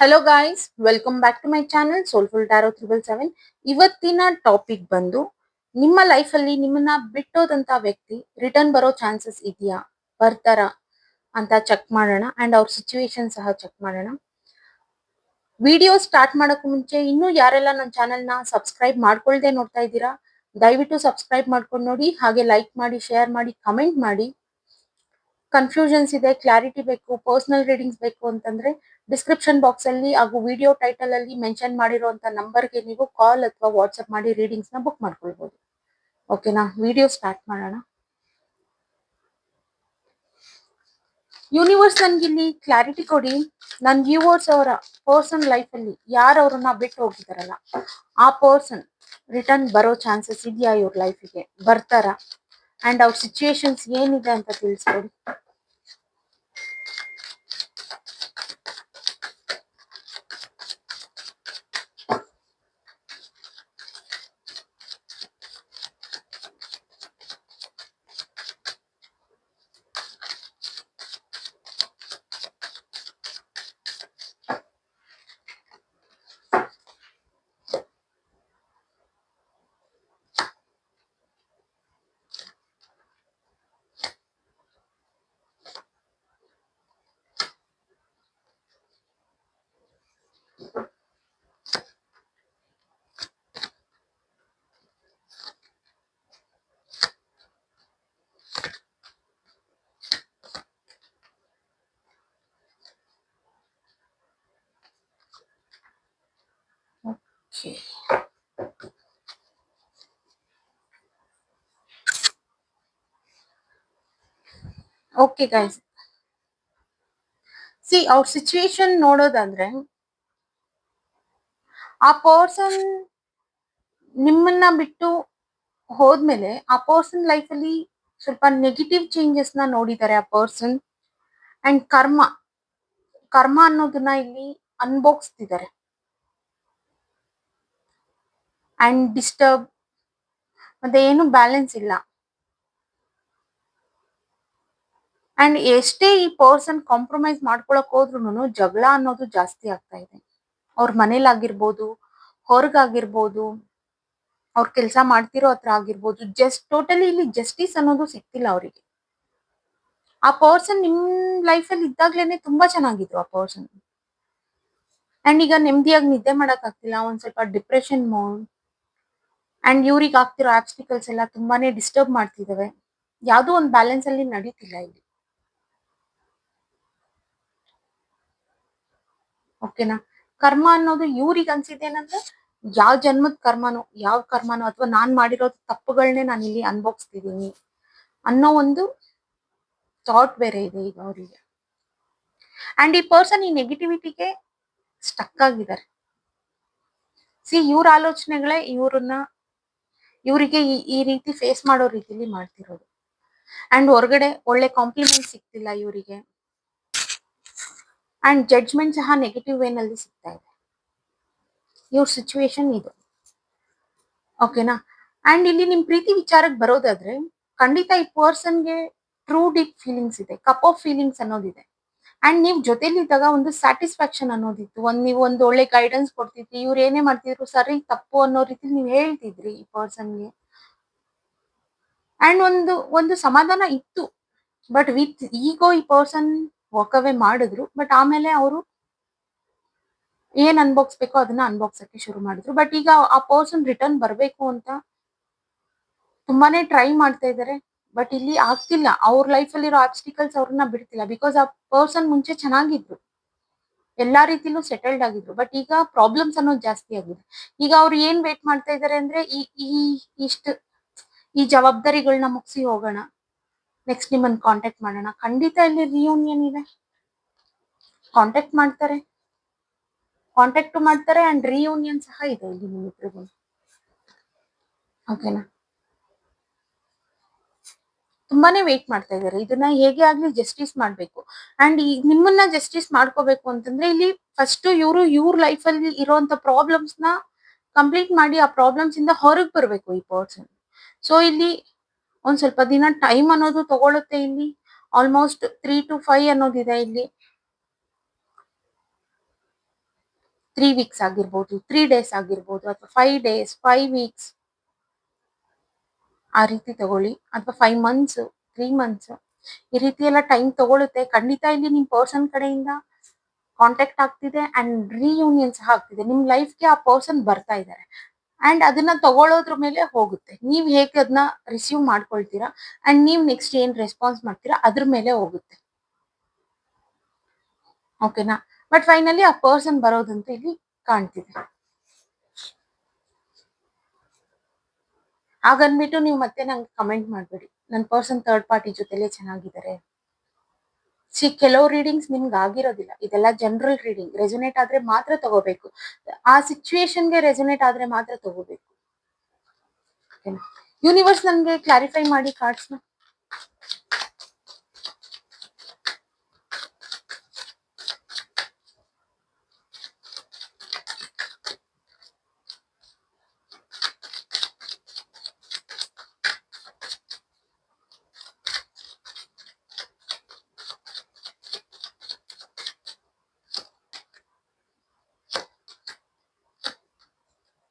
Hello guys welcome back to my channel soulful tarot triple seven ಇವತ್ತಿನ topic ಬಂದು, ನಿಮ್ಮ ಲೈಫಲ್ಲಿ ನಿಮ್ಮನ್ನ ಬಿಟ್ಟೋದಂತ ವ್ಯಕ್ತಿ ರಿಟರ್ನ್ ಬರೋ ಚಾನ್ಸಸ್ ಇದೆಯಾ? ಬರ್ತಾರ ಅಂತ ಚೆಕ್ ಮಾಡೋಣ ಅಂಡ್ ಅವ್ರ ಸಿಚುವೇಶನ್ ಸಹ ಚೆಕ್ ಮಾಡೋಣ. ವಿಡಿಯೋ ಸ್ಟಾರ್ಟ್ ಮಾಡೋಕ್ಕೂ ಮುಂಚೆ, ಇನ್ನೂ ಯಾರೆಲ್ಲ ನನ್ನ ಚಾನೆಲ್ನ ಸಬ್ಸ್ಕ್ರೈಬ್ ಮಾಡ್ಕೊಳ್ದೆ ನೋಡ್ತಾ ಇದ್ದೀರಾ, ದಯವಿಟ್ಟು ಸಬ್ಸ್ಕ್ರೈಬ್ ಮಾಡ್ಕೊಂಡು ನೋಡಿ, ಹಾಗೆ ಲೈಕ್ ಮಾಡಿ ಶೇರ್ ಮಾಡಿ ಕಮೆಂಟ್ ಮಾಡಿ. ಕನ್ಫ್ಯೂಷನ್ಸ್ ಇದೆ ಕ್ಲಾರಿಟಿ ಬೇಕು ಪರ್ಸನಲ್ ರೀಡಿಂಗ್ಸ್ ಬೇಕು ಅಂತಂದ್ರೆ ಡಿಸ್ಕ್ರಿಪ್ಷನ್ ಬಾಕ್ಸ್ ಅಲ್ಲಿ ಹಾಗೂ ವಿಡಿಯೋ ಟೈಟಲ್ ಅಲ್ಲಿ ಮೆನ್ಷನ್ ಮಾಡಿರುವಂತ ನಂಬರ್ಗೆ ನೀವು ಕಾಲ್ ಅಥವಾ ವಾಟ್ಸ್ಆಪ್ ಮಾಡಿ ರೀಡಿಂಗ್ಸ್ನ ಬುಕ್ ಮಾಡ್ಕೊಳ್ಬಹುದು ಓಕೆನಾ ವಿಡಿಯೋ ಸ್ಟಾರ್ಟ್ ಮಾಡೋಣ. ಯೂನಿವರ್ಸ್ ನನ್ಗಿಲ್ಲಿ ಕ್ಲಾರಿಟಿ ಕೊಡಿ. ನನ್ ವ್ಯೂವರ್ಸ್ ಅವರ ಪರ್ಸನ್ ಲೈಫ್ ಅಲ್ಲಿ ಯಾರು ಅವ್ರನ್ನ ಬಿಟ್ಟು ಹೋಗಿದಾರಲ್ಲ, ಆ ಪರ್ಸನ್ ರಿಟರ್ನ್ ಬರೋ ಚಾನ್ಸಸ್ ಇದೆಯಾ ಇವ್ರ ಲೈಫಿಗೆ ಬರ್ತಾರ? ಅಂಡ್ ಅವ್ರ ಸಿಚುಯೇಷನ್ಸ್ ಏನಿದೆ ಅಂತ ತಿಳಿಸ್ಕೊಡಿ. Okay. ಓಕೆ ಗೈಸ್ ಸಿ ಅವ್ರ ಸಿಚುವೇಶನ್ ನೋಡೋದಂದ್ರೆ, ಆ ಪರ್ಸನ್ ನಿಮ್ಮನ್ನ ಬಿಟ್ಟು ಹೋದ್ಮೇಲೆ ಆ ಪರ್ಸನ್ ಲೈಫಲ್ಲಿ ಸ್ವಲ್ಪ ನೆಗೆಟಿವ್ ಚೇಂಜಸ್ನ ನೋಡಿದ್ದಾರೆ ಆ ಪರ್ಸನ್ ಅಂಡ್ ಕರ್ಮ ಕರ್ಮ ಅನ್ನೋದನ್ನ ಇಲ್ಲಿ ಅನ್ಭೋಗಿಸ್ತಿದ್ದಾರೆ ಅಂಡ್ ಡಿಸ್ಟರ್ಬ್ ಮತ್ತೆ ಏನು ಬ್ಯಾಲೆನ್ಸ್ ಇಲ್ಲ. ಅಂಡ್ ಎಷ್ಟೇ ಈ ಪರ್ಸನ್ ಕಾಂಪ್ರಮೈಸ್ ಮಾಡ್ಕೊಳಕ್ ಹೋದ್ರು ಜಗಳ ಅನ್ನೋದು ಜಾಸ್ತಿ ಆಗ್ತಾ ಇದೆ. ಅವ್ರ ಮನೇಲಾಗಿರ್ಬೋದು, ಹೊರಗಾಗಿರ್ಬೋದು, ಅವ್ರ ಕೆಲಸ ಮಾಡ್ತಿರೋ ಹತ್ರ ಆಗಿರ್ಬೋದು ಜಸ್ಟ್ ಟೋಟಲಿ ಇಲ್ಲಿ ಜಸ್ಟಿಸ್ ಅನ್ನೋದು ಸಿಕ್ತಿಲ್ಲ ಅವರಿಗೆ. ಆ ಪರ್ಸನ್ ನಿಮ್ ಲೈಫಲ್ಲಿ ಇದ್ದಾಗ್ಲೇನೆ ತುಂಬಾ ಚೆನ್ನಾಗಿದ್ರು ಆ ಪರ್ಸನ್ ಅಂಡ್ ಈಗ ನೆಮ್ಮದಿಯಾಗಿ ನಿದ್ದೆ ಮಾಡಕ್ ಆಗ್ತಿಲ್ಲ, ಒಂದ್ ಸ್ವಲ್ಪ ಡಿಪ್ರೆಷನ್ ಮೋಡ್ ಅಂಡ್ ಇವ್ರಿಗೆ ಆಗ್ತಿರೋ ಆಬ್ಸ್ಟಿಕಲ್ಸ್ ಎಲ್ಲ ತುಂಬಾನೇ ಡಿಸ್ಟರ್ಬ್ ಮಾಡ್ತಿದ್ದಾವೆ ಯಾವುದೋ ಒಂದು ಬ್ಯಾಲೆನ್ಸ್ ಅಲ್ಲಿ ನಡೀತಿಲ್ಲ ಇಲ್ಲಿ. ಓಕೆನಾ ಕರ್ಮ ಅನ್ನೋದು ಇವ್ರಿಗೆ ಅನ್ಸಿದೆ ಏನಂದ್ರೆ, ಯಾವ ಜನ್ಮದ ಕರ್ಮನೋ, ಯಾವ ಕರ್ಮನೋ ಅಥವಾ ನಾನ್ ಮಾಡಿರೋ ತಪ್ಪುಗಳನ್ನೇ ನಾನು ಇಲ್ಲಿ ಅನ್ಭೋಗಿಸ್ತಿದ್ದೀನಿ ಅನ್ನೋ ಒಂದು ಥಾಟ್ ಬೇರೆ ಇದೆ ಈಗ ಅವರಿಗೆ. ಅಂಡ್ ಈ ಪರ್ಸನ್ ಈ ನೆಗೆಟಿವಿಟಿಗೆ ಸ್ಟಕ್ ಆಗಿದ್ದಾರೆ. ಸಿ ಇವ್ರ ಆಲೋಚನೆಗಳೇ ಇವ್ರನ್ನ ಇವರಿಗೆ ಈ ಈ ರೀತಿ ಫೇಸ್ ಮಾಡೋ ರೀತಿಲಿ ಮಾಡ್ತಿರೋದು. ಅಂಡ್ ಹೊರಗಡೆ ಒಳ್ಳೆ ಕಾಂಪ್ಲಿಮೆಂಟ್ ಸಿಗ್ತಿಲ್ಲ ಇವರಿಗೆ. ಅಂಡ್ ಜಡ್ಜ್ಮೆಂಟ್ ಸಹ ನೆಗೆಟಿವ್ ವೇನಲ್ಲಿ ಸಿಗ್ತಾ ಇದೆ. ಇವ್ರ ಸಿಚುವೇಶನ್ ಇದು. ಓಕೆನಾ ಅಂಡ್ ಇಲ್ಲಿ ನಿಮ್ ಪ್ರೀತಿ ವಿಚಾರಕ್ಕೆ ಬರೋದಾದ್ರೆ, ಖಂಡಿತ ಈ ಪರ್ಸನ್ಗೆ ಟ್ರೂ ಡೀಪ್ ಫೀಲಿಂಗ್ಸ್ ಇದೆ ಕಪ್ ಆಫ್ ಫೀಲಿಂಗ್ಸ್ ಅನ್ನೋದಿದೆ. ಅಂಡ್ ನೀವು ಜೊತೆಲಿದ್ದಾಗ ಒಂದು ಸ್ಯಾಟಿಸ್ಫ್ಯಾಕ್ಷನ್ ಅನ್ನೋದಿತ್ತು. ಒಂದ್ ನೀವು ಒಂದು ಒಳ್ಳೆ ಗೈಡೆನ್ಸ್ ಕೊಡ್ತಿದ್ರಿ, ಇವ್ರು ಏನೇ ಮಾಡ್ತಿದ್ರು ಸರಿ, ತಪ್ಪು ಅನ್ನೋ ರೀತಿ ನೀವು ಹೇಳ್ತಿದ್ರಿ ಈ ಪರ್ಸನ್ಗೆ ಅಂಡ್ ಒಂದು ಒಂದು ಸಮಾಧಾನ ಇತ್ತು. ಬಟ್ ವಿತ್ ಈಗೋ ಈ ಪರ್ಸನ್ ವಾಕ್ ಅವೇ ಮಾಡಿದ್ರು. ಬಟ್ ಆಮೇಲೆ ಅವರು ಏನ್ ಅನ್ಭೋಗ್ಸ್ಬೇಕೋ ಅದನ್ನ ಅನ್ಬೋಗ್ಸಕ್ಕೆ ಶುರು ಮಾಡಿದ್ರು. ಬಟ್ ಈಗ ಆ ಪರ್ಸನ್ ರಿಟರ್ನ್ ಬರಬೇಕು ಅಂತ ತುಂಬಾನೇ ಟ್ರೈ ಮಾಡ್ತಾ ಇದಾರೆ. ಬಟ್ ಇಲ್ಲಿ ಆಗ್ತಿಲ್ಲ. ಅವ್ರ ಲೈಫ್ ಅಲ್ಲಿರೋ ಆಬ್ಸ್ಟಿಕಲ್ಸ್ ಅವ್ರನ್ನ ಬಿಡ್ತಿಲ್ಲ. ಬಿಕಾಸ್ ಆ ಪರ್ಸನ್ ಮುಂಚೆ ಚೆನ್ನಾಗಿದ್ರು. ಎಲ್ಲಾ ರೀತಿಲೂ ಸೆಟಲ್ಡ್ ಆಗಿದ್ರು. ಬಟ್ ಈಗ ಪ್ರಾಬ್ಲಮ್ಸ್ ಅನ್ನೋದು ಜಾಸ್ತಿ ಆಗಿದೆ. ಈಗ ಅವ್ರು ಏನ್ ವೇಟ್ ಮಾಡ್ತಾ ಇದಾರೆ ಅಂದ್ರೆ ಈ ಈ, ಇಷ್ಟು, ಈ ಜವಾಬ್ದಾರಿಗಳನ್ನ ಮುಗಿಸಿ ಹೋಗೋಣ. ನೆಕ್ಸ್ಟ್ ನಿಮ್ಮನ್ನ ಕಾಂಟ್ಯಾಕ್ಟ್ ಮಾಡೋಣ. ಖಂಡಿತ ಇಲ್ಲಿ ರಿಯೂನಿಯನ್ ಇದೆ. ಕಾಂಟ್ಯಾಕ್ಟ್ ಮಾಡ್ತಾರೆ. ಕಾಂಟ್ಯಾಕ್ಟ್ ಮಾಡ್ತಾರೆ ಅಂಡ್ ರಿಯೂನಿಯನ್ ಸಹ ಇದೆ ಇಲ್ಲಿ ನಿಮ್ಮಿಬ್ರಿಗೂ. ಓಕೆನಾ ತುಂಬಾನೇ ವೇಟ್ ಮಾಡ್ತಾ ಇದಾರೆ ಇದನ್ನ ಹೇಗೆ ಆಗ್ಲಿ ಜಸ್ಟಿಸ್ ಮಾಡ್ಬೇಕು. ಅಂಡ್ ಈ ನಿಮ್ಮನ್ನ ಜಸ್ಟಿಸ್ ಮಾಡ್ಕೋಬೇಕು ಅಂತಂದ್ರೆ ಇಲ್ಲಿ ಫಸ್ಟ್ ಇವರು, ಇವ್ರ ಲೈಫ್ ಅಲ್ಲಿ ಇರುವಂತ ಪ್ರಾಬ್ಲಮ್ಸ್ನ ಕಂಪ್ಲೀಟ್ ಮಾಡಿ ಆ ಪ್ರಾಬ್ಲಮ್ಸ್ ಇಂದ ಹೊರಗ್ ಬರ್ಬೇಕು ಈ ಪರ್ಸನ್ ಸೊ ಇಲ್ಲಿ ಒಂದ್ ಸ್ವಲ್ಪ ದಿನ ಟೈಮ್ ಅನ್ನೋದು ತಗೊಳುತ್ತೆ ಇಲ್ಲಿ. ಆಲ್ಮೋಸ್ಟ್ ತ್ರೀ ಟು ಫೈವ್ ಅನ್ನೋದಿದೆ ಇಲ್ಲಿ. ತ್ರೀ ವೀಕ್ಸ್ ಆಗಿರ್ಬೋದು ತ್ರೀ ಡೇಸ್ ಆಗಿರ್ಬೋದು, ಅಥವಾ ಫೈವ್ ಡೇಸ್ ಫೈವ್ ವೀಕ್ಸ್ ಆ ರೀತಿ ತಗೊಳ್ಳಿ. ಅಥವಾ ಫೈವ್ ಮಂತ್ಸ್ ತ್ರೀ ಮಂತ್ಸ್ ಈ ರೀತಿ ಎಲ್ಲ ಟೈಮ್ ತಗೊಳುತ್ತೆ. ಖಂಡಿತ ಇಲ್ಲಿ ನಿಮ್ ಪರ್ಸನ್ ಕಡೆಯಿಂದ ಕಾಂಟ್ಯಾಕ್ಟ್ ಆಗ್ತಿದೆ ಅಂಡ್ ರಿಯೂನಿಯನ್ ಸಹ ಆಗ್ತಿದೆ. ನಿಮ್ ಲೈಫ್ಗೆ ಆ ಪರ್ಸನ್ ಬರ್ತಾ ಇದ್ದಾರೆ ಅಂಡ್ ಅದನ್ನ ತಗೊಳ್ಳೋದ್ರ ಮೇಲೆ ಹೋಗುತ್ತೆ. ನೀವ್ ಹೇಗೆ ಅದನ್ನ ರಿಸೀವ್ ಮಾಡ್ಕೊಳ್ತೀರಾ? ಅಂಡ್ ನೀವ್ ನೆಕ್ಸ್ಟ್ ಏನ್ ರೆಸ್ಪಾನ್ಸ್ ಮಾಡ್ತೀರಾ? ಅದ್ರ ಮೇಲೆ ಹೋಗುತ್ತೆ. ಓಕೆನಾ ಬಟ್ ಫೈನಲಿ ಆ ಪರ್ಸನ್ ಬರೋದಂತ ಇಲ್ಲಿ ಕಾಣ್ತಿದೆ. ಹಾಗನ್ಬಿಟ್ಟು ನೀವು ಮತ್ತೆ ನಂಗೆ ಕಮೆಂಟ್ ಮಾಡಬೇಡಿ. ನನ್ನ ಪರ್ಸನ್ ಥರ್ಡ್ ಪಾರ್ಟಿ ಜೊತೆಲೆ ಚೆನ್ನಾಗಿದ್ದಾರೆ ಸಿ ಕೆಲವು ರೀಡಿಂಗ್ಸ್ ನಿಮ್ಗೆ ಆಗಿರೋದಿಲ್ಲ. ಇದೆಲ್ಲ ಜನರಲ್ ರೀಡಿಂಗ್ ರೆಸೊನೇಟ್ ಆದ್ರೆ ಮಾತ್ರ ತಗೋಬೇಕು. ಆ ಸಿಚುವೇಶನ್ಗೆ ರೆಸೊನೇಟ್ ಆದ್ರೆ ಮಾತ್ರ ತಗೋಬೇಕು. ಯೂನಿವರ್ಸ್ ನನಗೆ ಕ್ಲಾರಿಫೈ ಮಾಡಿ ಕಾರ್ಡ್ಸ್ನ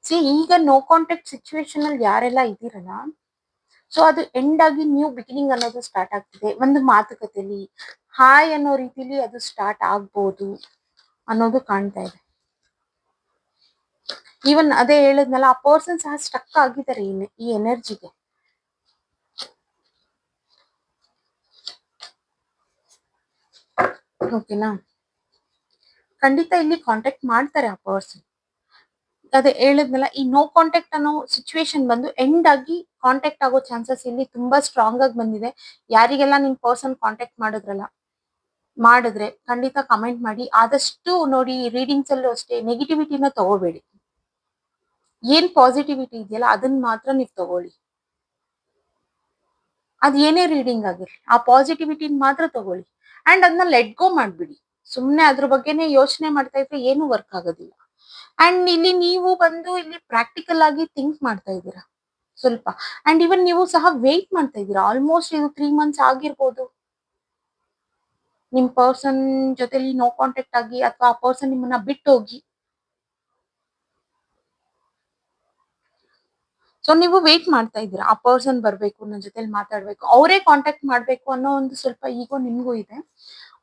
ಸಿ ಈಗ ನೋ ಕಾಂಟ್ಯಾಕ್ಟ್ ಸಿಚುವೇಶನ್ ಅಲ್ಲಿ ಯಾರೆಲ್ಲ ಇದ್ದೀರಲ್ಲ ಸೊ ಅದು ಎಂಡ್ ಆಗಿ ನ್ಯೂ ಬಿಗಿನಿಂಗ್ ಅನ್ನೋದು ಸ್ಟಾರ್ಟ್ ಆಗ್ತಿದೆ. ಒಂದು ಮಾತುಕತೆಲಿ ಹಾಯ್ ಅನ್ನೋ ರೀತಿಲಿ ಅದು ಸ್ಟಾರ್ಟ್ ಆಗ್ಬೋದು ಅನ್ನೋದು ಕಾಣ್ತಾ ಇದೆ. ಈವನ್ ಅದೇ ಹೇಳಿದ್ನಲ್ಲ, ಆ ಪರ್ಸನ್ ಸಹ ಸ್ಟಕ್ ಆಗಿದ್ದಾರೆ ಈ ಎನರ್ಜಿಗೆ ಓಕೆನಾ ಖಂಡಿತ ಇಲ್ಲಿ ಕಾಂಟ್ಯಾಕ್ಟ್ ಮಾಡ್ತಾರೆ ಆ ಪರ್ಸನ್ ಅದೇ ಹೇಳಿದ್ನಲ್ಲ, ಈ ನೋ ಕಾಂಟ್ಯಾಕ್ಟ್ ಅನ್ನೋ ಸಿಚುವೇಶನ್ ಬಂದು ಎಂಡ್ ಆಗಿ ಕಾಂಟ್ಯಾಕ್ಟ್ ಆಗೋ ಚಾನ್ಸಸ್ ಇಲ್ಲಿ ತುಂಬಾ ಸ್ಟ್ರಾಂಗ್ ಆಗಿ ಬಂದಿದೆ. ಯಾರಿಗೆಲ್ಲ ನಿಮ್ ಪರ್ಸನ್ ಕಾಂಟ್ಯಾಕ್ಟ್ ಮಾಡಿದ್ರಲ್ಲ, ಮಾಡಿದ್ರೆ ಖಂಡಿತ ಕಮೆಂಟ್ ಮಾಡಿ. ಆದಷ್ಟು ನೋಡಿ ರೀಡಿಂಗ್ಸ್ ಅಲ್ಲೂ ಅಷ್ಟೇ ನೆಗೆಟಿವಿಟಿನ ತಗೋಬೇಡಿ. ಏನ್ ಪಾಸಿಟಿವಿಟಿ ಇದೆಯಲ್ಲ ಅದನ್ನ ಮಾತ್ರ ನೀವು ತಗೊಳ್ಳಿ. ಅದ್ ಏನೇ ರೀಡಿಂಗ್ ಆಗಿರ್ಲಿ, ಆ ಪಾಸಿಟಿವಿಟಿನ ಮಾತ್ರ ತಗೊಳ್ಳಿ. ಅಂಡ್ ಅದನ್ನ ಲೆಟ್ ಗೋ ಮಾಡ್ಬಿಡಿ. ಸುಮ್ನೆ ಅದ್ರ ಬಗ್ಗೆನೇ ಯೋಚನೆ ಮಾಡ್ತಾ ಇದ್ರೆ ಏನು ವರ್ಕ್ ಆಗೋದಿಲ್ಲ. ಅಂಡ್ ಇಲ್ಲಿ ನೀವು ಬಂದು ಇಲ್ಲಿ ಪ್ರಾಕ್ಟಿಕಲ್ ಆಗಿ ಥಿಂಕ್ ಮಾಡ್ತಾ ಇದ್ದೀರಾ? ಸ್ವಲ್ಪ. ಅಂಡ್ ಇವನ್ ನೀವು ಸಹ ವೇಟ್ ಮಾಡ್ತಾ ಇದ್ದೀರಾ? ಆಲ್ಮೋಸ್ಟ್ ಇದು ತ್ರೀ ಮಂತ್ಸ್ ಆಗಿರ್ಬೋದು. ನಿಮ್ ಪರ್ಸನ್ ಜೊತೆಲಿ ನೋ ಕಾಂಟ್ಯಾಕ್ಟ್ ಆಗಿ ಅಥವಾ ಆ ಪರ್ಸನ್ ನಿಮ್ಮನ್ನ ಬಿಟ್ಟು ಹೋಗಿ ಸೊ ನೀವು ವೇಟ್ ಮಾಡ್ತಾ ಇದ್ದೀರಾ? ಆ ಪರ್ಸನ್ ಬರ್ಬೇಕು, ನನ್ನ ಜೊತೆಲಿ ಮಾತಾಡ್ಬೇಕು, ಅವರೇ ಕಾಂಟ್ಯಾಕ್ಟ್ ಮಾಡ್ಬೇಕು ಅನ್ನೋ ಒಂದು ಸ್ವಲ್ಪ ಈಗೋ ನಿಮ್ಗೂ ಇದೆ.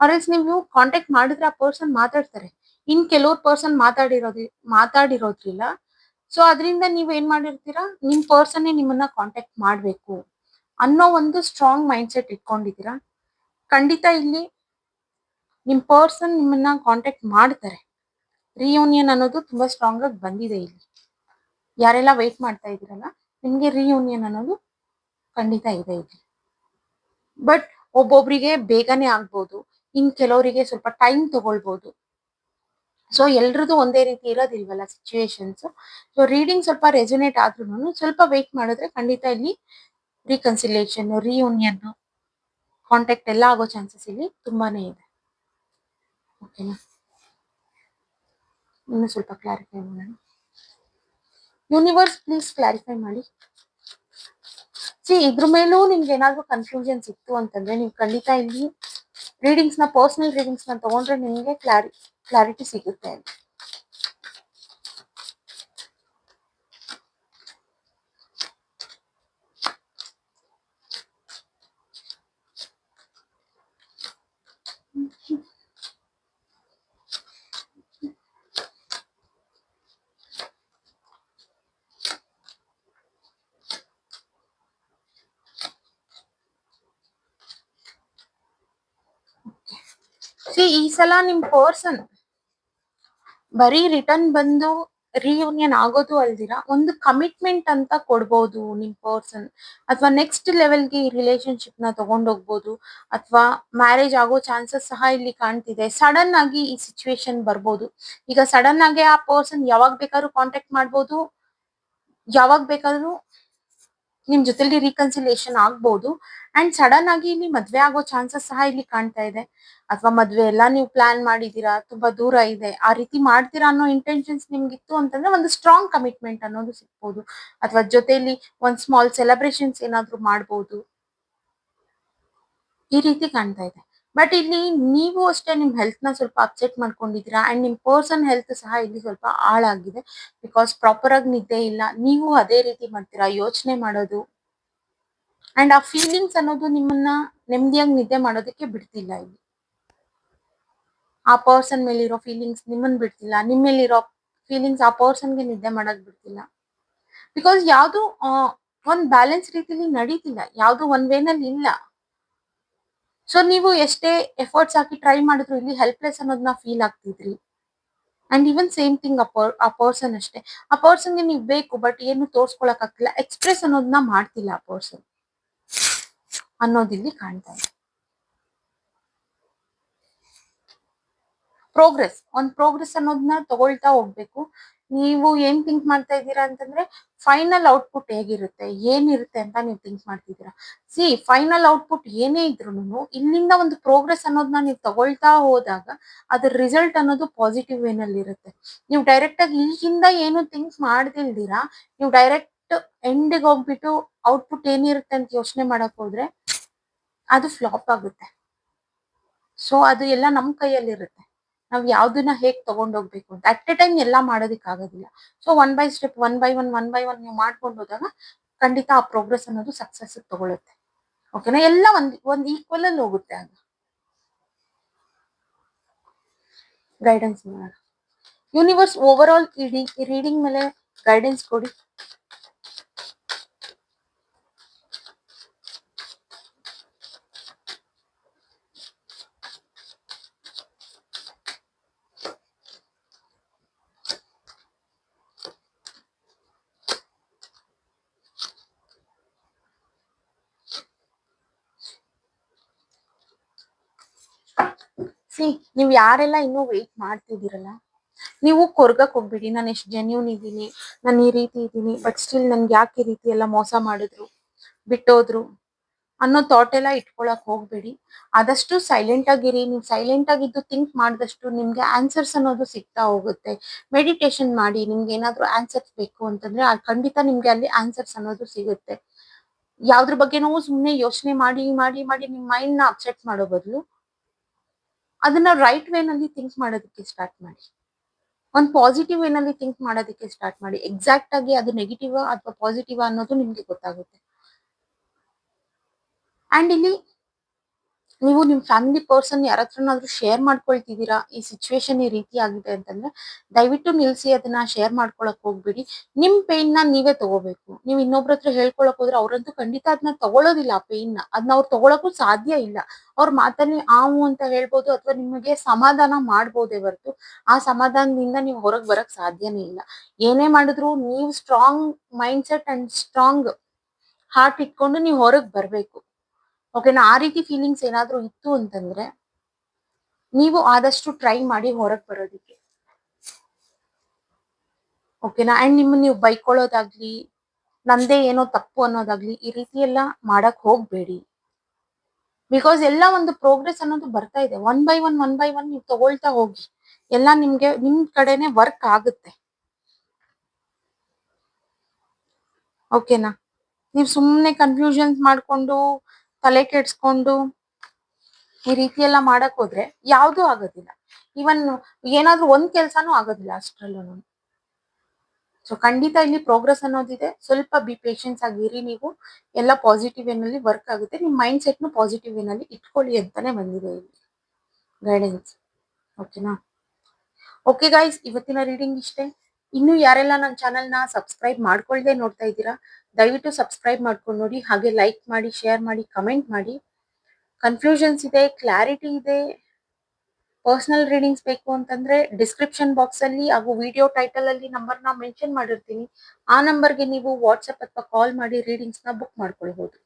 ಆರ್ಎಲ್ಸ್ ನೀವು ಕಾಂಟ್ಯಾಕ್ಟ್ ಮಾಡಿದ್ರೆ ಆ ಪರ್ಸನ್ ಮಾತಾಡ್ತಾರೆ. ಇನ್ ಕೆಲವ್ ಪರ್ಸನ್ ಮಾತಾಡಿರೋದಿ, ಮಾತಾಡಿರೋದ್ರಿಲ್ಲ. ಸೊ ಅದರಿಂದ ನೀವ್ ಏನ್ ಮಾಡಿರ್ತೀರಾ? ನಿಮ್ ಪರ್ಸನ್ನೇ ನಿಮ್ಮನ್ನ ಕಾಂಟ್ಯಾಕ್ಟ್ ಮಾಡ್ಬೇಕು ಅನ್ನೋ ಒಂದು ಸ್ಟ್ರಾಂಗ್ ಮೈಂಡ್ ಸೆಟ್ ಇಟ್ಕೊಂಡಿದ್ದೀರಾ? ಖಂಡಿತ ಇಲ್ಲಿ ನಿಮ್ ಪರ್ಸನ್ ನಿಮ್ಮನ್ನ ಕಾಂಟ್ಯಾಕ್ಟ್ ಮಾಡ್ತಾರೆ. ರಿಯೂನಿಯನ್ ಅನ್ನೋದು ತುಂಬಾ ಸ್ಟ್ರಾಂಗ್ ಆಗಿ ಬಂದಿದೆ ಇಲ್ಲಿ. ಯಾರೆಲ್ಲ ವೇಟ್ ಮಾಡ್ತಾ ಇದ್ದೀರಲ್ಲ, ನಿಮ್ಗೆ ರಿಯೂನಿಯನ್ ಅನ್ನೋದು ಖಂಡಿತ ಇದೆ ಇಲ್ಲಿ. ಬಟ್ ಒಬ್ಬೊಬ್ರಿಗೆ ಬೇಗನೆ ಆಗ್ಬೋದು, ಇನ್ ಕೆಲವರಿಗೆ ಸ್ವಲ್ಪ ಟೈಮ್ ತಗೊಳ್ಬೋದು. ಸೊ ಎಲ್ರದ್ದು ಒಂದೇ ರೀತಿ ಇರೋದಿಲ್ವಲ್ಲ ಸಿಚುವೇಶನ್ಸ್ ಸೊ ರೀಡಿಂಗ್ ಸ್ವಲ್ಪ ರೆಸೊನೇಟ್ ಆದ್ರೂ ಸ್ವಲ್ಪ ವೇಟ್ ಮಾಡಿದ್ರೆ ಖಂಡಿತ ಇಲ್ಲಿ ರೀಕನ್ಸಿಲೇಷನ್ ರಿಯೂನಿಯನ್ ಕಾಂಟ್ಯಾಕ್ಟ್ ಎಲ್ಲ ಆಗೋ ಚಾನ್ಸಸ್ ಇಲ್ಲಿ ತುಂಬಾನೇ ಇದೆ. ಓಕೆನಾ ಇನ್ನು ಸ್ವಲ್ಪ ಕ್ಲಾರಿಫೈ ಮಾಡೋಣ. ಯೂನಿವರ್ಸ್ ಪ್ಲೀಸ್ ಕ್ಲಾರಿಫೈ ಮಾಡಿ. ಸಿ ಇದ್ರ ಮೇಲೂ ನಿಮ್ಗೆ ಏನಾದ್ರೂ ಕನ್ಫ್ಯೂಷನ್ಸ್ ಇತ್ತು ಅಂತಂದ್ರೆ ನೀವು ಖಂಡಿತ ಇಲ್ಲಿ ರೀಡಿಂಗ್ಸ್ನ ಪರ್ಸನಲ್ ರೀಡಿಂಗ್ಸ್ನ ತಗೊಂಡ್ರೆ ನಿಮಗೆ ಕ್ಲಾರಿ ಕ್ಲಾರಿಟಿ ಸಿಗುತ್ತೆ. ಅಂತ ಸಿ ಈ ಸಲ ನಿಮ್ ಪರ್ಸನ್ ಬರೀ ರಿಟರ್ನ್ ಬಂದು ರಿಯೂನಿಯನ್ ಆಗೋದು ಅಲ್ದಿರ, ಒಂದು ಕಮಿಟ್ಮೆಂಟ್ ಅಂತ ಕೊಡ್ಬೋದು ನಿಮ್ ಪರ್ಸನ್ ಅಥವಾ ನೆಕ್ಸ್ಟ್ ಲೆವೆಲ್ಗೆ ಈ ರಿಲೇಶನ್ಶಿಪ್ನ ತಗೊಂಡೋಗ್ಬೋದು ಅಥವಾ ಮ್ಯಾರೇಜ್ ಆಗೋ ಚಾನ್ಸಸ್ ಸಹ ಇಲ್ಲಿ ಕಾಣ್ತಿದೆ. ಸಡನ್ ಆಗಿ ಈ ಸಿಚುವೇಶನ್ ಬರ್ಬೋದು. ಈಗ ಸಡನ್ ಆಗಿ ಆ ಪರ್ಸನ್ ಯಾವಾಗ ಬೇಕಾದ್ರೂ ಕಾಂಟ್ಯಾಕ್ಟ್ ಮಾಡ್ಬೋದು, ಯಾವಾಗ ಬೇಕಾದ್ರೂ ನಿಮ್ ಜೊತೆಲಿ ರೀಕನ್ಸಿಲೇಷನ್ ಆಗ್ಬೋದು ಅಂಡ್ ಸಡನ್ ಆಗಿ ಇಲ್ಲಿ ಮದ್ವೆ ಆಗೋ ಚಾನ್ಸಸ್ ಸಹ ಇಲ್ಲಿ ಕಾಣ್ತಾ ಇದೆ. ಅಥವಾ ಮದ್ವೆ ಎಲ್ಲ ನೀವು ಪ್ಲಾನ್ ಮಾಡಿದೀರಾ ತುಂಬಾ ದೂರ ಇದೆ. ಆ ರೀತಿ ಮಾಡ್ತೀರಾ ಅನ್ನೋ ಇಂಟೆನ್ಷನ್ಸ್ ನಿಮ್ಗಿತ್ತು ಅಂತಂದ್ರೆ ಒಂದು ಸ್ಟ್ರಾಂಗ್ ಕಮಿಟ್ಮೆಂಟ್ ಅನ್ನೋದು ಸಿಗ್ಬೋದು. ಅಥವಾ ಜೊತೆಯಲ್ಲಿ ಒಂದ್ ಸ್ಮಾಲ್ ಸೆಲೆಬ್ರೇಷನ್ಸ್ ಏನಾದ್ರು ಮಾಡ್ಬೋದು. ಈ ರೀತಿ ಕಾಣ್ತಾ ಇದೆ. ಬಟ್ ಇಲ್ಲಿ ನೀವು ಅಷ್ಟೇ ನಿಮ್ ಹೆಲ್ತ್ನ ಸ್ವಲ್ಪ ಅಪ್ಸೆಟ್ ಮಾಡ್ಕೊಂಡಿದ್ದೀರಾ ಅಂಡ್ ನಿಮ್ ಪರ್ಸನ್ ಹೆಲ್ತ್ ಸಹ ಇಲ್ಲಿ ಸ್ವಲ್ಪ ಹಾಳಾಗಿದೆ. ಬಿಕಾಸ್ ಪ್ರಾಪರ್ ಆಗಿ ನಿದ್ದೆ ಇಲ್ಲ. ನೀವು ಅದೇ ರೀತಿ ಮಾಡ್ತೀರಾ? ಯೋಚನೆ ಮಾಡೋದು. ಅಂಡ್ ಆ ಫೀಲಿಂಗ್ಸ್ ಅನ್ನೋದು ನಿಮ್ಮನ್ನ ನೆಮ್ಮದಿಯಾಗಿ ನಿದ್ದೆ ಮಾಡೋದಕ್ಕೆ ಬಿಡ್ತಿಲ್ಲ ಇಲ್ಲಿ. ಆ ಪರ್ಸನ್ ಮೇಲಿರೋ ಫೀಲಿಂಗ್ಸ್ ನಿಮ್ಮನ್ನ ಬಿಡ್ತಿಲ್ಲ. ನಿಮ್ಮ ಮೇಲಿರೋ ಫೀಲಿಂಗ್ಸ್ ಆ ಪರ್ಸನ್ಗೆ ನಿದ್ದೆ ಮಾಡಕ್ ಬಿಡ್ತಿಲ್ಲ. ಬಿಕಾಸ್ ಯಾವುದು ಒಂದು ಬ್ಯಾಲೆನ್ಸ್ ರೀತಿಲಿ ನಡೀತಿಲ್ಲ. ಯಾವುದು ಒನ್ ವೇನಲ್ಲಿ ಇಲ್ಲ. ಸೊ ನೀವು ಎಷ್ಟೇ ಎಫರ್ಟ್ಸ್ ಹಾಕಿ ಟ್ರೈ ಮಾಡಿದ್ರು ಇಲ್ಲಿ ಹೆಲ್ಪ್ಲೆಸ್ ಅನ್ನೋದನ್ನ ಫೀಲ್ ಆಗ್ತಿದ್ರಿ. ಅಂಡ್ ಈವನ್ ಸೇಮ್ ಥಿಂಗ್ ಆ ಪರ್ಸನ್ ಅಷ್ಟೇ. ಆ ಪರ್ಸನ್ಗೆ ನೀವು ಬೇಕು ಬಟ್ ಏನು ತೋರ್ಸ್ಕೊಳಕ್ ಆಗ್ತಿಲ್ಲ. ಎಕ್ಸ್ಪ್ರೆಸ್ ಅನ್ನೋದನ್ನ ಮಾಡ್ತಿಲ್ಲ ಆ ಪರ್ಸನ್ ಅನ್ನೋದಿಲ್ಲಿ ಕಾಣ್ತಾ ಇದೆ. ಪ್ರೋಗ್ರೆಸ್ ಒಂದ್ ಪ್ರೋಗ್ರೆಸ್ ಅನ್ನೋದನ್ನ ತಗೊಳ್ತಾ ಹೋಗ್ಬೇಕು. ನೀವು ಏನ್ ಥಿಂಕ್ ಮಾಡ್ತಾ ಇದ್ದೀರಾ ಅಂತಂದ್ರೆ ಫೈನಲ್ ಔಟ್ಪುಟ್ ಹೇಗಿರುತ್ತೆ, ಏನಿರುತ್ತೆ ಅಂತ ನೀವು ಥಿಂಕ್ ಮಾಡ್ತಿದ್ದೀರಾ. ಸಿ ಫೈನಲ್ ಔಟ್ಪುಟ್ ಏನೇ ಇದ್ರು ಇಲ್ಲಿಂದ ಒಂದು ಪ್ರೋಗ್ರೆಸ್ ಅನ್ನೋದನ್ನ ನೀವು ತಗೊಳ್ತಾ ಹೋದಾಗ, ಅದ್ರ ರಿಸಲ್ಟ್ ಅನ್ನೋದು ಪಾಸಿಟಿವ್ ವೇನಲ್ಲಿ ಇರುತ್ತೆ ನೀವು ಡೈರೆಕ್ಟ್ ಆಗಿ ಈಗಿಂದ ಏನು ಥಿಂಕ್ ಮಾಡ್ದಿಲ್ದಿರಾ, ನೀವು ಡೈರೆಕ್ಟ್ ಎಂಡಿಗೆ ಹೋಗ್ಬಿಟ್ಟು ಔಟ್ಪುಟ್ ಏನಿರುತ್ತೆ ಅಂತ ಯೋಚನೆ ಮಾಡಕ್ ಹೋದ್ರೆ, ಅದು ಫ್ಲಾಪ್ ಆಗುತ್ತೆ. ಸೊ ಅದು ಎಲ್ಲ ನಮ್ ಕೈಯಲ್ಲಿ ಇರುತ್ತೆ ನಾವ್ ಯಾವ್ದನ್ನ ಹೇಗ್ ತಗೊಂಡೋಗ್ಬೇಕು ಅಂತ. ಅಟ್ ಎ ಟೈಮ್ ಎಲ್ಲ ಮಾಡೋದಕ್ಕೆ ಆಗೋದಿಲ್ಲ. So one by step one by one one by one ನೀವು ಮಾಡ್ಕೊಂಡು ಹೋದಾಗ ಖಂಡಿತ ಆ ಪ್ರೋಗ್ರೆಸ್ ಅನ್ನೋದು ಸಕ್ಸಸ್ ತಗೊಳುತ್ತೆ. ಓಕೆನಾ ಎಲ್ಲ ಒಂದ್ ಒಂದ್ ಈಕ್ವಲ್ ಅಲ್ಲಿ ಹೋಗುತ್ತೆ ಆಗ. ಗೈಡೆನ್ಸ್ ಮಾಡೋಣ ಯೂನಿವರ್ಸ್ ಓವರ್ ಆಲ್ ರೀಡಿಂಗ್ ಮೇಲೆ ಗೈಡೆನ್ಸ್ ಕೊಡಿ. ಸಿ, ನೀವು ಯಾರೆಲ್ಲ ಇನ್ನೂ ವೆಯ್ಟ್ ಮಾಡ್ತಿದ್ದೀರಲ್ಲ, ನೀವು ಕೊರ್ಗಕ್ ಹೋಗ್ಬಿಡಿ. ನಾನು ಎಷ್ಟು ಜೆನ್ಯೂನ್ ಇದ್ದೀನಿ, ನಾನು ಈ ರೀತಿ ಇದ್ದೀನಿ ಬಟ್ ಸ್ಟಿಲ್ ನನ್ಗೆ ಯಾಕೆ ಈ ರೀತಿ ಎಲ್ಲ ಮೋಸ ಮಾಡಿದ್ರು, ಬಿಟ್ಟೋದ್ರು ಅನ್ನೋ ಥಾಟ್ ಎಲ್ಲ ಇಟ್ಕೊಳಕ್ ಹೋಗ್ಬೇಡಿ. ಆದಷ್ಟು ಸೈಲೆಂಟ್ ಆಗಿರಿ. ನೀವು ಸೈಲೆಂಟ್ ಆಗಿದ್ದು ಥಿಂಕ್ ಮಾಡಿದಷ್ಟು ನಿಮ್ಗೆ ಆನ್ಸರ್ಸ್ ಅನ್ನೋದು ಸಿಗ್ತಾ ಹೋಗುತ್ತೆ. ಮೆಡಿಟೇಷನ್ ಮಾಡಿ, ನಿಮ್ಗೆ ಏನಾದ್ರು ಆನ್ಸರ್ಸ್ ಬೇಕು ಅಂತಂದ್ರೆ ಖಂಡಿತ ನಿಮ್ಗೆ ಅಲ್ಲಿ ಆನ್ಸರ್ಸ್ ಅನ್ನೋದು ಸಿಗುತ್ತೆ. ಯಾವ್ದ್ರ ಬಗ್ಗೆನೂ ಸುಮ್ಮನೆ ಯೋಚನೆ ಮಾಡಿ ಮಾಡಿ ಮಾಡಿ ನಿಮ್ ಮೈಂಡ್ನ ಅಪ್ಸೆಟ್ ಮಾಡೋ ಬದಲು ಅದನ್ನ ರೈಟ್ ವೇನಲ್ಲಿ ಥಿಂಕ್ ಮಾಡೋದಕ್ಕೆ ಸ್ಟಾರ್ಟ್ ಮಾಡಿ. ಒಂದ್ ಪಾಸಿಟಿವ್ ವೇನಲ್ಲಿ ಥಿಂಕ್ ಮಾಡೋದಕ್ಕೆ ಸ್ಟಾರ್ಟ್ ಮಾಡಿ. ಎಕ್ಸಾಕ್ಟ್ ಆಗಿ ಅದು ನೆಗೆಟಿವ್ ಅಥವಾ ಪಾಸಿಟಿವ್ ಅನ್ನೋದು ನಿಮ್ಗೆ ಗೊತ್ತಾಗುತ್ತೆ. ಅಂಡ್ ಇಲ್ಲಿ ನೀವು ನಿಮ್ ಫ್ಯಾಮಿಲಿ ಪರ್ಸನ್ ಯಾರ ಹತ್ರನಾದ್ರೂ ಶೇರ್ ಮಾಡ್ಕೊಳ್ತಿದ್ದೀರಾ? ಈ ಸಿಚುವೇಶನ್ ಈ ರೀತಿ ಆಗಿದೆ ಅಂತಂದ್ರೆ ದಯವಿಟ್ಟು ನಿಲ್ಸಿ ಅದನ್ನ ಶೇರ್ ಮಾಡ್ಕೊಳಕ್ ಹೋಗ್ಬಿಡಿ. ನಿಮ್ ಪೇನ್ನ ನೀವೇ ತಗೋಬೇಕು. ನೀವು ಇನ್ನೊಬ್ರ ಹತ್ರ ಹೇಳ್ಕೊಳಕ್ ಹೋದ್ರೆ ಅವ್ರಂತೂ ಖಂಡಿತ ಅದನ್ನ ತಗೊಳ್ಳೋದಿಲ್ಲ ಆ ಪೇನ್ನ. ಅದನ್ನ ಅವ್ರು ತಗೊಳಕ್ಕೂ ಸಾಧ್ಯ ಇಲ್ಲ. ಅವ್ರ ಮಾತಲ್ಲಿ ಆವು ಅಂತ ಹೇಳ್ಬೋದು ಅಥವಾ ನಿಮಗೆ ಸಮಾಧಾನ ಮಾಡ್ಬೋದೇ ಹೊರತು ಆ ಸಮಾಧಾನದಿಂದ ನೀವು ಹೊರಗೆ ಬರಕ್ ಸಾಧ್ಯನೇ ಇಲ್ಲ. ಏನೇ ಮಾಡಿದ್ರು ನೀವು strong mind set and strong heart ಇಟ್ಕೊಂಡು ನೀವು ಹೊರಗೆ ಬರ್ಬೇಕು. ಓಕೆನಾ ಆ ರೀತಿ ಫೀಲಿಂಗ್ಸ್ ಏನಾದ್ರೂ ಇತ್ತು ಅಂತಂದ್ರೆ ನೀವು ಆದಷ್ಟು ಟ್ರೈ ಮಾಡಿ ಹೊರಗೆ ಬರೋದಿಕ್ಕೆ. ಓಕೆನಾ ಅಂಡ್ ನಿಮ್ಮ ನೀವು ಬೈಕೊಳ್ಳೋದಾಗ್ಲಿ, ನಂದೇ ಏನೋ ತಪ್ಪು ಅನ್ನೋದಾಗ್ಲಿ ಈ ರೀತಿ ಎಲ್ಲ ಮಾಡಕ್ ಹೋಗ್ಬೇಡಿ. ಬಿಕಾಸ್ ಎಲ್ಲ ಒಂದು ಪ್ರೋಗ್ರೆಸ್ ಅನ್ನೋದು ಬರ್ತಾ ಇದೆ. One by one one by one ನೀವು ತಗೊಳ್ತಾ ಹೋಗಿ, ಎಲ್ಲ ನಿಮ್ಗೆ, ನಿಮ್ ಕಡೆನೆ ವರ್ಕ್ ಆಗುತ್ತೆ. ಓಕೆನಾ ನೀವು ಸುಮ್ಮನೆ ಕನ್ಫ್ಯೂಷನ್ಸ್ ಮಾಡ್ಕೊಂಡು ತಲೆ ಕೆಡ್ಸ್ಕೊಂಡು ಈ ರೀತಿ ಎಲ್ಲ ಮಾಡಕ್ ಹೋದ್ರೆ ಯಾವ್ದು ಆಗೋದಿಲ್ಲ. ಇವನ್ ಏನಾದ್ರೂ ಒಂದ್ ಕೆಲ್ಸಾನು ಆಗೋದಿಲ್ಲ ಅಷ್ಟ್ರಲ್ಲೂ ಸೊ ಖಂಡಿತ ಇಲ್ಲಿ ಪ್ರೋಗ್ರೆಸ್ ಅನ್ನೋದಿದೆ. ಸ್ವಲ್ಪ ಬಿ ಪೇಷನ್ಸ್ ಆಗಿರಿ ನೀವು. ಎಲ್ಲ ಪಾಸಿಟಿವ್ ವೇನಲ್ಲಿ ವರ್ಕ್ ಆಗುತ್ತೆ. ನಿಮ್ ಮೈಂಡ್ ಸೆಟ್ ನು ಪಾಸಿಟಿವ್ ವೇನಲ್ಲಿ ಇಟ್ಕೊಳ್ಳಿ ಅಂತಾನೆ ಬಂದಿದೆ ಇಲ್ಲಿ. ಗೈಡೆನ್ಸ್ ಓಕೆನಾ ಓಕೆ ಗೈಸ್ ಇವತ್ತಿನ ರೀಡಿಂಗ್ ಇಷ್ಟೇ. ಇನ್ನು ಯಾರೆಲ್ಲ ನನ್ನ ಚಾನೆಲ್ನ ಸಬ್ಸ್ಕ್ರೈಬ್ ಮಾಡ್ಕೊಳ್ಳದೆ ನೋಡ್ತಾ ಇದ್ದೀರಾ, ದಯವಿಟ್ಟು ಸಬ್ಸ್ಕ್ರೈಬ್ ಮಾಡ್ಕೊಂಡು ನೋಡಿ, ಹಾಗೆ ಲೈಕ್ ಮಾಡಿ ಶೇರ್ ಮಾಡಿ ಕಮೆಂಟ್ ಮಾಡಿ. ಕನ್ಫ್ಯೂಷನ್ಸ್ ಇದೆ ಕ್ಲಾರಿಟಿ ಇದೆ. ಪರ್ಸನಲ್ ರೀಡಿಂಗ್ಸ್ ಬೇಕು ಅಂತಂದ್ರೆ ಡಿಸ್ಕ್ರಿಪ್ಷನ್ ಬಾಕ್ಸ್ ಅಲ್ಲಿ ಹಾಗೂ ವಿಡಿಯೋ ಟೈಟಲ್ ಅಲ್ಲಿ ನಂಬರ್ನ ಮೆನ್ಷನ್ ಮಾಡಿರ್ತೀನಿ. ಆ ನಂಬರ್ಗೆ ನೀವು ವಾಟ್ಸ್ಆಪ್ ಅಥವಾ ಕಾಲ್ ಮಾಡಿ ರೀಡಿಂಗ್ಸ್ನ ಬುಕ್ ಮಾಡ್ಕೊಳ್ಬಹುದು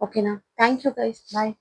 ಓಕೆನಾ ಥ್ಯಾಂಕ್ ಯು ಗೈಸ್ ಬಾಯ್